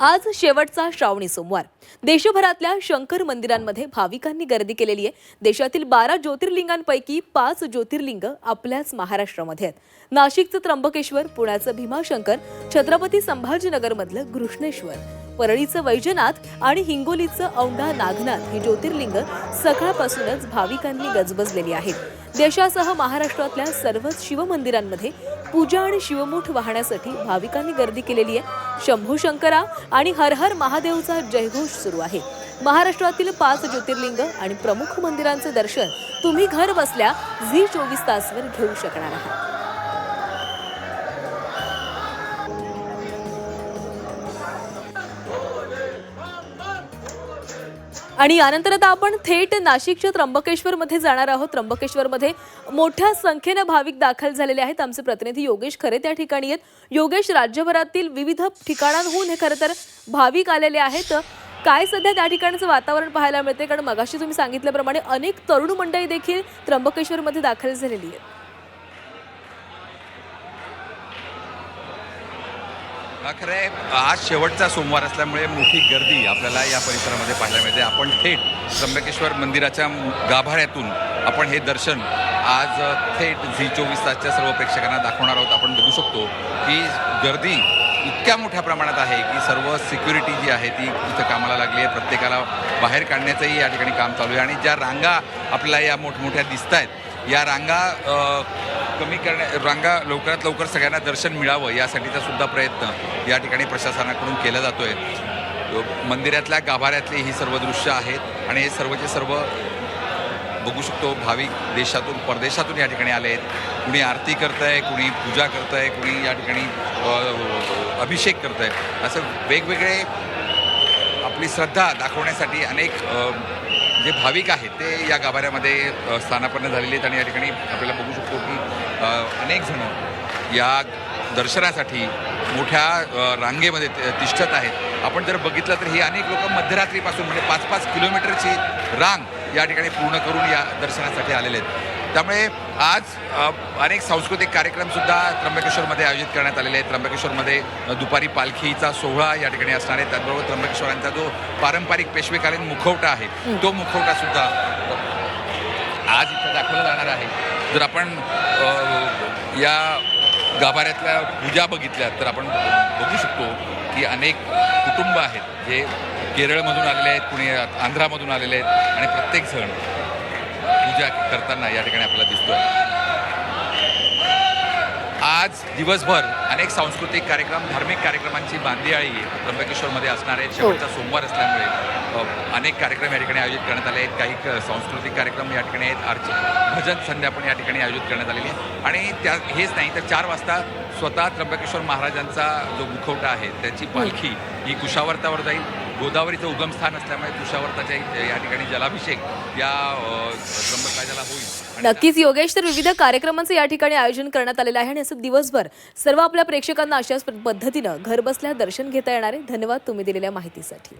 आज शेवटचा श्रावणी सोमवार. देशभरातल्या शंकर मंदिरांमध्ये भाविकांनी गर्दी केलेली आहे. देशातील बारा ज्योतिर्लिंगांपैकी पाच ज्योतिर्लिंग आपल्याच महाराष्ट्रामध्ये आहेत. नाशिकचं त्र्यंबकेश्वर पुण्याचं भीमाशंकर छत्रपती संभाजीनगरमधलं घृष्णेश्वर. परळीचं वैजनाथ आणि हिंगोलीचं औंढा नागनाथ ही ज्योतिर्लिंग सकाळपासूनच भाविकांनी गजबजलेली आहेत. देशासह महाराष्ट्रातल्या सर्वच शिवमंदिरांमध्ये पूजा आणि शिवमूठ वाहण्यासाठी भाविकांनी गर्दी केलेली आहे. शंभू शंकरा आणि हर हर महादेवचा जयघोष सुरू आहे. महाराष्ट्रातील पाच ज्योतिर्लिंग आणि प्रमुख मंदिरांचं दर्शन तुम्ही घर बसल्या झी चोवीस तासवर घेऊ शकणार आहात. आणि यानंतर आता आपण थेट नाशिकच्या त्र्यंबकेश्वरमध्ये जाणार आहोत. त्र्यंबकेश्वरमध्ये मोठ्या संख्येनं भाविक दाखल झालेले आहेत. आमचे प्रतिनिधी योगेश खरे त्या ठिकाणी आहेत. योगेश राज्यभरातील विविध ठिकाणांहून हे खरं तर भाविक आलेले आहेत. काय सध्या त्या ठिकाणचं वातावरण पाहायला मिळते कारण मगाशी तुम्ही सांगितल्याप्रमाणे अनेक तरुण मंडळी देखील त्र्यंबकेश्वरमध्ये दाखल झालेली आहेत. खरं आज शेवटचा सोमवार असल्यामुळे मोठी गर्दी आपल्याला या परिसरामध्ये पाहायला मिळते. आपण थेट त्र्यंबकेश्वर मंदिराच्या गाभाऱ्यातून आपण हे दर्शन आज थेट झी चोवीस तासच्या सर्व प्रेक्षकांना दाखवणार आहोत. आपण बघू शकतो की गर्दी इतक्या मोठ्या प्रमाणात आहे की सर्व सिक्युरिटी जी आहे ती इथं कामाला लागली आहे. प्रत्येकाला बाहेर काढण्याचंही या ठिकाणी काम चालू आहे. आणि ज्या रांगा आपल्याला या मोठमोठ्या दिसत आहेत या रांगा कमी करण्या रांगा लवकरात लवकर सगळ्यांना दर्शन मिळावं यासाठीचा सुद्धा प्रयत्न या ठिकाणी प्रशासनाकडून केला जातोय. मंदिरातल्या गाभाऱ्यातली ही सर्व दृश्य आहेत आणि हे सर्वचे सर्व बघू शकतो भाविक देशातून परदेशातून या ठिकाणी आले आहेत. कुणी आरती करत आहे कुणी पूजा करत आहे कुणी या ठिकाणी अभिषेक करत आहे असं वेगवेगळे आपली श्रद्धा दाखवण्यासाठी अनेक जे भाविक आहेत ते या गाभाऱ्यामध्ये स्थानापन्न झालेले आहेत आणि या ठिकाणी आपल्याला बघू शकतो की अनेक जण या दर्शनासाठी मोठ्या रांगेमध्ये तिष्ठत आहेत. आपण जर बघितलं तर ही अनेक लोक मध्यरात्रीपासून म्हणजे पाच पाच किलोमीटरची रांग या ठिकाणी पूर्ण करून या दर्शनासाठी आलेले आहेत. त्यामुळे आज अनेक सांस्कृतिक कार्यक्रमसुद्धा त्र्यंबकेश्वरमध्ये आयोजित करण्यात आलेले आहेत. त्र्यंबकेश्वरमध्ये दुपारी पालखीचा सोहळा या ठिकाणी असणार आहे. त्याचबरोबर त्र्यंबकेश्वरांचा जो पारंपरिक पेशवेकालीन मुखवटा आहे तो मुखवटा सुद्धा आज इथं दाखवला जाणार आहे. जर आपण या गाभाऱ्यातल्या पूजा बघितल्या तर आपण बघू शकतो की अनेक कुटुंब आहेत जे केरळमधून आलेले आहेत कुणी आंध्रामधून आलेले आहेत आणि प्रत्येकजण पूजा करताना या ठिकाणी आपल्याला दिसतो आहे आज दिवसभर अनेक सांस्कृतिक कार्यक्रम धार्मिक कार्यक्रमांची बांदियाळी त्र्यंबकेश्वरमध्ये असणार आहेत. शेवटचा सोमवार असल्यामुळे अनेक कार्यक्रम या ठिकाणी आयोजित करण्यात आले आहेत. काही सांस्कृतिक कार्यक्रम या ठिकाणी आहेत. आर्च भजन संध्या पण या ठिकाणी आयोजित करण्यात आलेली आहे आणि त्या हेच नाही तर चार वाजता स्वतः त्र्यंबकेश्वर महाराजांचा जो मुखवटा आहे त्याची पालखी ही कुशावर्तावर जाईल. गोदावरीचं उगमस्थान असल्यामुळे कुशावर्ताच्या या ठिकाणी जलाभिषेक या होईल. नक्कीच योगेश तर विविध कार्यक्रमांचं या ठिकाणी आयोजन करण्यात आलेलं आहे आणि असं दिवसभर सर्व आपल्या प्रेक्षकांना अशाच पद्धतीनं घरबसल्या दर्शन घेता येणार आहे. धन्यवाद तुम्ही दिलेल्या माहितीसाठी.